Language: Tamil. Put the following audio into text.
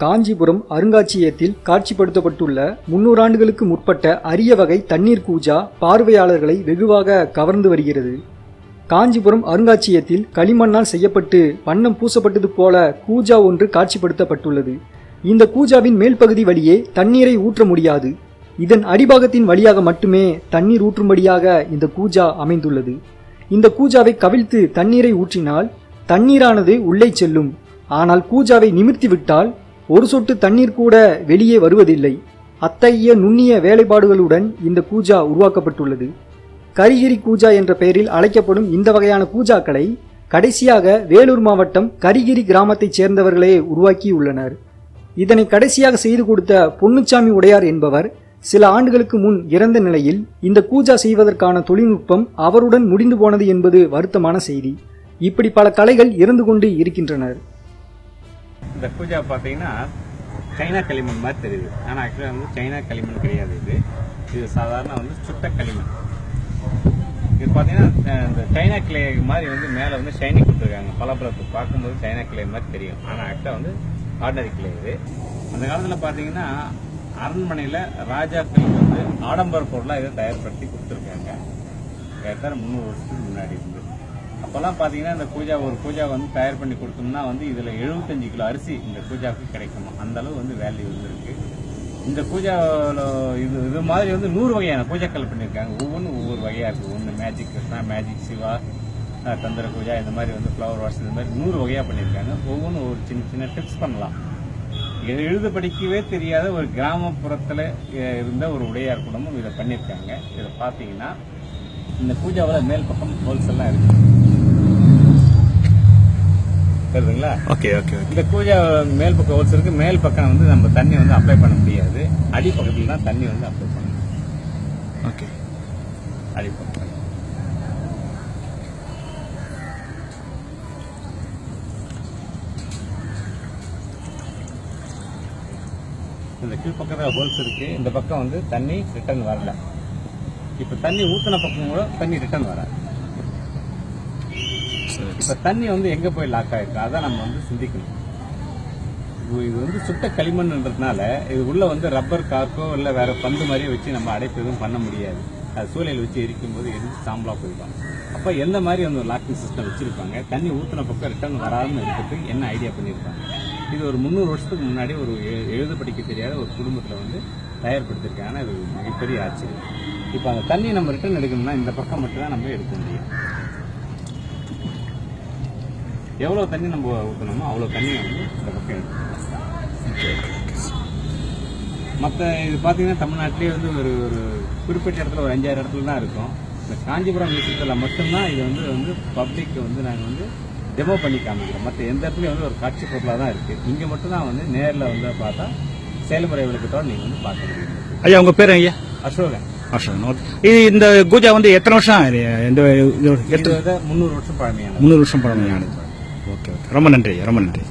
காஞ்சிபுரம் அருங்காட்சியகத்தில் காட்சிப்படுத்தப்பட்டுள்ள முன்னூறு ஆண்டுகளுக்கு முற்பட்ட அரிய வகை தண்ணீர் கூஜா பார்வையாளர்களை வெகுவாக கவர்ந்து வருகிறது. காஞ்சிபுரம் அருங்காட்சியகத்தில் களிமண்ணால் செய்யப்பட்டு வண்ணம் பூசப்பட்டது போல கூஜா ஒன்று காட்சிப்படுத்தப்பட்டுள்ளது. இந்த கூஜாவின் மேல் பகுதி வழியே தண்ணீரை ஊற்ற முடியாது. இதன் அடிபாகத்தின் வழியாக மட்டுமே தண்ணீர் ஊற்றும்படியாக இந்த கூஜா அமைந்துள்ளது. இந்த கூஜாவை கவிழ்த்து தண்ணீரை ஊற்றினால் தண்ணீரானது உள்ளே செல்லும். ஆனால் கூஜாவை நிமிர்த்தி விட்டால் ஒரு சொட்டு தண்ணீர் கூட வெளியே வருவதில்லை. அத்தகைய நுண்ணிய வேலைப்பாடுகளுடன் இந்த கூஜா உருவாக்கப்பட்டுள்ளது. கரிகிரி கூஜா என்ற பெயரில் அழைக்கப்படும் இந்த வகையான கூஜாக்களை கடைசியாக வேலூர் மாவட்டம் கரிகிரி கிராமத்தைச் சேர்ந்தவர்களே உருவாக்கியுள்ளனர். இதனை கடைசியாக செய்து கொடுத்த பொன்னுச்சாமி உடையார் என்பவர் சில ஆண்டுகளுக்கு முன் இறந்த நிலையில் இந்த கூஜா செய்வதற்கான தொழில்நுட்பம் அவருடன் முடிந்து போனது என்பது வருத்தமான செய்தி. இப்படி பல கலைகள் இறந்து கொண்டு இருக்கின்றனர். இந்த பூஜா பார்த்தீங்கன்னா சைனா களிமண் மாதிரி தெரியுது. ஆனால் ஆக்சுவலாக வந்து சைனா களிமண் கிடையாது இது. இது சாதாரண வந்து சுட்ட களிமண். இது பார்த்தீங்கன்னா இந்த சைனா கிளே மாதிரி வந்து மேலே வந்து ஷைனிங் கொடுத்துருக்காங்க. பளபளப்பு பார்க்கும்போது சைனா கிளே மாதிரி தெரியும். ஆனால் ஆக்சுவலாக வந்து ஆர்டினரி கிளே இது. அந்த காலத்தில் பார்த்தீங்கன்னா அரண்மனையில் ராஜாக்களுக்கு வந்து ஆடம்பர பொருளாக இதை தயார்படுத்தி கொடுத்துருக்காங்க. ஏற்கனவே முந்நூறு வருஷத்துக்கு முன்னாடி இருந்து. அப்போல்லாம் பார்த்தீங்கன்னா இந்த பூஜா ஒரு பூஜா வந்து தயார் பண்ணி கொடுத்தோம்னா வந்து இதில் எழுபத்தஞ்சு கிலோ அரிசி இந்த பூஜாவுக்கு கிடைக்குமா? அந்த அளவு வந்து வேல்யூ இருந்திருக்கு. இந்த பூஜாவில் இது இது மாதிரி வந்து நூறு வகையான பூஜாக்கள் பண்ணியிருக்காங்க. ஒவ்வொன்றும் ஒவ்வொரு வகையாக இருக்குது ஒன்று மேஜிக் கிருஷ்ணா மேஜிக் சிவா தந்திர பூஜா இந்த மாதிரி வந்து ஃப்ளவர் வாஷ் இந்த மாதிரி நூறு வகையாக பண்ணியிருக்காங்க. ஒவ்வொன்றும் ஒரு சின்ன சின்ன டிப்ஸ் பண்ணலாம். இது எழுத படிக்கவே தெரியாத ஒரு கிராமப்புறத்தில் இருந்த ஒரு உடையார் குடும்பம் இதை பண்ணியிருக்காங்க. இதை பார்த்தீங்கன்னா இந்த பூஜாவில் மேல் பக்கம் ஹோல்ஸ் இருக்குது தெரியுதுங்களா ஓகே ஓகே இந்த பூஜா மேல் பக்கம் ஹோல்ஸ் இருக்கு. மேல் பக்கம் வந்து நம்ம தண்ணி வந்து அப்ளை பண்ண முடியாது. அடி பக்கத்தில் தான் தண்ணி வந்து அப்ளை பண்ணணும். ஓகே. அடி பக்கம் இந்த கீழ் பக்கத்தில் ஹோல்ஸ் இருக்கு. இந்த பக்கம் வந்து தண்ணி ரிட்டர்ன் வரல. இப்போ தண்ணி ஊற்றின பக்கம் கூட தண்ணி ரிட்டர்ன் வராது. இப்போ தண்ணி வந்து எங்க போய் லாக் ஆகிருக்கு அதான் நம்ம வந்து சிந்திக்கணும். இது வந்து சுட்ட களிமண்ன்றதுனால இது உள்ள வந்து ரப்பர் கார்க்கோ இல்லை வேற பந்து மாதிரியே வச்சு நம்ம அடைப்பு எதுவும் பண்ண முடியாது. அது சூழலில் வச்சு எரிக்கும் போது எரிஞ்சு சாம்பலாக போயிடும். அப்போ எந்த மாதிரி அந்த லாக்கிங் சிஸ்டம் வச்சிருப்பாங்க? தண்ணி ஊற்றின பக்கம் ரிட்டர்ன் வராமல் இருக்கிறதுக்கு என்ன ஐடியா பண்ணியிருப்பாங்க இது ஒரு முந்நூறு வருஷத்துக்கு முன்னாடி ஒரு எ- எழுத படிக்க தெரியாத ஒரு குடும்பத்தில் வந்து தயார்படுத்திருக்காங்க. இது மிகப்பெரிய ஆச்சரியம். இப்போ அந்த தண்ணி நம்ம ரிட்டர்ன் எடுக்கணும்னா இந்த பக்கம் மட்டும்தான் நம்ம எடுக்க முடியும். எவ்வளோ தண்ணி நம்ம ஊற்றணுமோ அவ்வளோ தண்ணியை வந்து இந்த பக்கம் எடுக்கணும் மற்ற இது பார்த்தீங்கன்னா தமிழ்நாட்டிலே வந்து ஒரு ஒரு குறிப்பிட்ட இடத்துல ஒரு அஞ்சாறு இடத்துல தான் இருக்கும். இந்த காஞ்சிபுரம் விஷயத்தில் மட்டும்தான் இது வந்து வந்து பப்ளிக் வந்து நாங்கள் வந்து டெமோ பண்ணி காமிக்கிறோம். மற்ற எந்த இடத்துலையும் வந்து ஒரு காட்சி பொருளாக தான் இருக்குது இங்கே மட்டும்தான் வந்து நேரில் வந்து பார்த்தா செயல்முறை விளக்கத்தோட நீங்கள் வந்து பார்க்க முடியும். ஐயா உங்க பேர் ஐயா? அசோகன். இது இந்த பூஜா வந்து எத்தனை வருஷம்? இந்த முந்நூறு வருஷம் பழமையான முந்நூறு வருஷம் பழமையானது. ரொம்ப நன்றி ரொம்ப நன்றி.